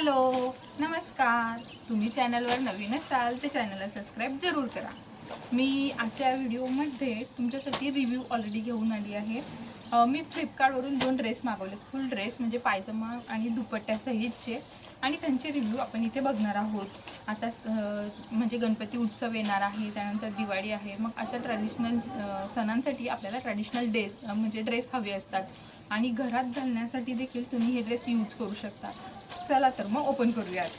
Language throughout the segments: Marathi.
हॅलो नमस्कार. तुम्ही चॅनलवर नवीन असाल तर चॅनलला सबस्क्राईब जरूर करा. मी आजच्या व्हिडिओमध्ये तुमच्यासाठी रिव्ह्यू ऑलरेडी घेऊन आली आहे. मी फ्लिपकार्टवरून दोन ड्रेस मागवले फुल ड्रेस म्हणजे पायजमा आणि दुपट्ट्यासहितचे आणि त्यांचे रिव्ह्यू आपण इथे बघणार आहोत. आता म्हणजे गणपती उत्सव येणार आहे त्यानंतर दिवाळी आहे. मग अशा ट्रॅडिशनल सणांसाठी आपल्याला ट्रॅडिशनल ड्रेस म्हणजे ड्रेस हवे असतात. आणि घरात घालण्यासाठी देखील तुम्ही हे ड्रेस यूज करू शकता. चला तर मग ओपन करूयात.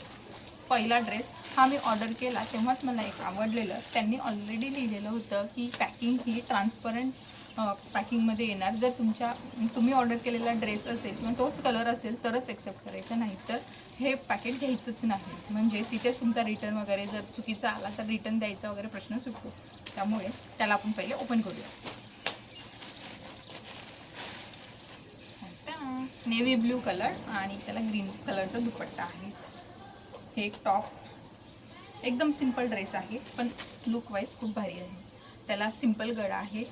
पहिला ड्रेस हा मी ऑर्डर केला तेव्हाच मला एक आवडलेलं. त्यांनी ऑलरेडी लिहिलेलं होतं की पॅकिंग ही ट्रान्सपरंट पॅकिंगमध्ये येणार. जर तुमच्या तुम्ही ऑर्डर केलेला ड्रेस असेल किंवा तोच कलर असेल तरच एक्सेप्ट करायचं. नाही तर हे पॅकेट घ्यायचंच नाही. म्हणजे तिथेच तुमचा रिटर्न वगैरे जर चुकीचा आला तर रिटर्न द्यायचा वगैरे प्रश्न सुटतो. त्यामुळे त्याला आपण पहिले ओपन करूया नेव्ही ब्ल्यू कलर आणि त्याला ग्रीन कलरचा दुपट्टा आहे. हे एक टॉप एकदम सिंपल ड्रेस आहे पण लुक वाईज खूप भारी आहे. त्याला सिंपल गळा आहे.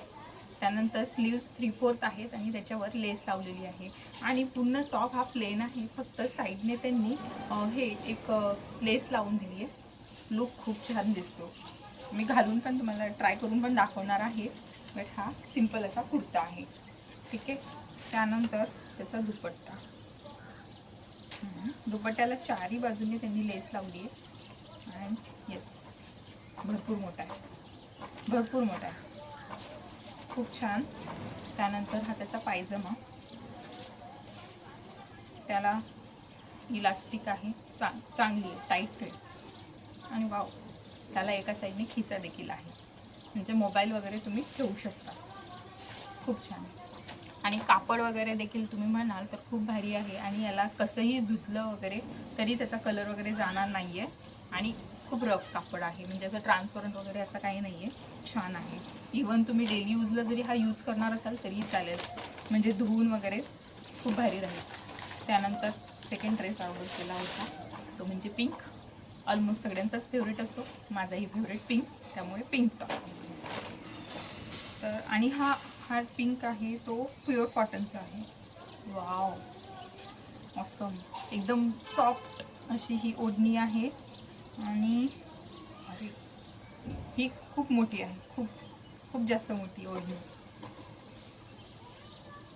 त्यानंतर स्लीव्स थ्री फोर्थ आहेत आणि त्याच्यावर लेस लावलेली आहे. आणि पूर्ण टॉप हा प्लेन आहे फक्त साईडने त्यांनी हे एक लेस लावून दिली आहे. लुक खूप छान दिसतो. मी घालून पण तुम्हाला ट्राय करून पण दाखवणार आहे बट हा सिंपल असा कुर्ता आहे. ठीक आहे? त्यानंतर त्याचा दुपट्टा. दुपट्ट्याला चारही बाजूने त्यांनी लेस लावली आहे अँड येस भरपूर मोठा आहे. भरपूर मोठा आहे. खूप छान. त्यानंतर हा त्याचा पायजमा. त्याला इलास्टिक आहे. चांग चांगली आहे. टाईट फिट आणि वाव त्याला एका साईडने खिसा देखील आहे. म्हणजे मोबाईल वगैरे तुम्ही ठेवू शकता. खूप छान. आणि कापड वगैरे देखील तुम्ही म्हणाल तर खूप भारी आहे. आणि याला कसंही धुतलं वगैरे तरी त्याचा कलर वगैरे जाणार नाही आहे आणि खूप रफ कापड आहे. म्हणजे असं ट्रान्सपरंट वगैरे असं काही नाही आहे छान आहे. इवन तुम्ही डेली यूजला जरी हा यूज करणार असाल तरी चालेल. म्हणजे धुवून वगैरे खूप भारी राहील. त्यानंतर सेकंड ड्रेस ऑर्डर केला होता. तो म्हणजे पिंक ऑलमोस्ट सगळ्यांचाच फेवरेट असतो. माझाही फेवरेट पिंक त्यामुळे पिंक टॉप तर आणि हा हा पिंक आहे तो प्युअर कॉटनचा आहे. वाव. ऑसम एकदम सॉफ्ट अशी ही ओढणी आहे. आणि अरे ही खूप मोठी आहे. खूप खूप जास्त मोठी ओढणी.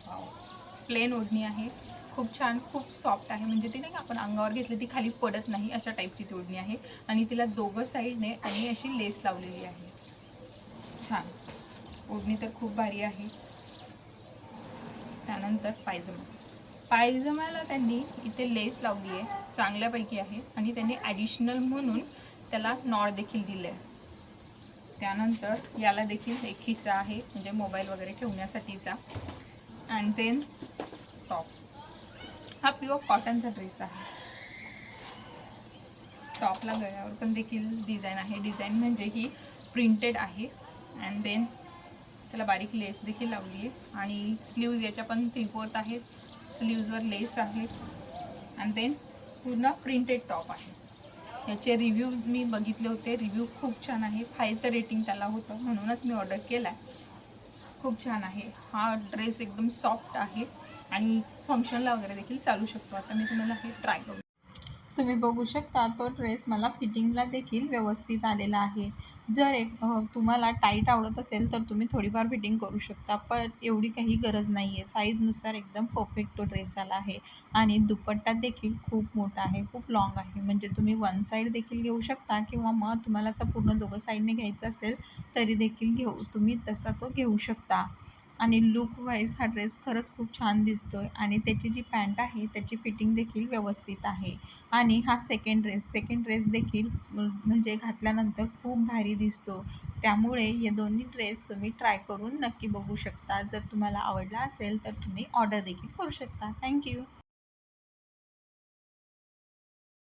वाव प्लेन ओढणी आहे. खूप छान खूप सॉफ्ट आहे. म्हणजे ती नाही का आपण अंगावर घेतली ती खाली पडत नाही अशा टाईपची ती ओढणी आहे. आणि तिला दोघं साईडने आणि अशी लेस लावलेली आहे. छान. ओढणी तर खूप भारी आहे. त्यानंतर पायजमा. पायजमाला त्यांनी इथे लेस लावली आहे चांगल्यापैकी आहे आणि त्यांनी ॲडिशनल म्हणून त्याला नॉड देखील दिलं आहे त्यानंतर याला देखील एक खिसा आहे म्हणजे मोबाईल वगैरे ठेवण्यासाठीचा. अँड देन टॉप हा प्युअर कॉटनचा ड्रेस आहे. टॉपला गळ्यावर पण देखील डिझाईन आहे. डिझाईन म्हणजे ही प्रिंटेड आहे. अँड देन त्याला बारीक लेस देखील लावली आहे. आणि स्लीव्ज याच्या पण थ्री फोर्थ आहेत. स्लीव्जवर लेस आहेत अँड देन पूर्ण प्रिंटेड टॉप आहे. याचे रिव्ह्यू मी बघितले होते. रिव्ह्यू खूप छान आहे. फायचं रेटिंग त्याला होतं. म्हणूनच मी ऑर्डर केला आहे खूप छान आहे. हा ड्रेस एकदम सॉफ्ट आहे. आणि फंक्शनला वगैरे देखील चालू शकतो. आता मी तुम्हाला हे ट्राय करू तुम्ही बघू शकता तो ड्रेस मला फिटिंगला देखील व्यवस्थित आलेला आहे. जर एक तुम्हाला टाईट आवडत असेल तर तुम्ही थोडीफार फिटिंग करू शकता पण एवढी काही गरज नाही आहे साईजनुसार एकदम परफेक्ट तो ड्रेस आला आहे. आणि दुपट्टा देखील खूप मोठा आहे खूप लॉंग आहे. म्हणजे तुम्ही वन साईड देखील घेऊ शकता किंवा मग तुम्हाला असं पूर्ण दोघं साईडने घ्यायचं असेल तरी देखील घेऊ तुम्ही तसा तो घेऊ शकता. आणि लुक वाईज हा ड्रेस खरंच खूप छान दिसतो आहे आणि त्याची जी पॅन्ट आहे त्याची फिटिंग देखील व्यवस्थित आहे. आणि हा सेकंड ड्रेस सेकंड ड्रेस देखील म्हणजे घातल्यानंतर खूप भारी दिसतो. त्यामुळे हे दोन्ही ड्रेस तुम्ही ट्राय करून नक्की बघू शकता. जर तुम्हाला आवडला असेल तर तुम्ही ऑर्डर देखील करू शकता. थँक्यू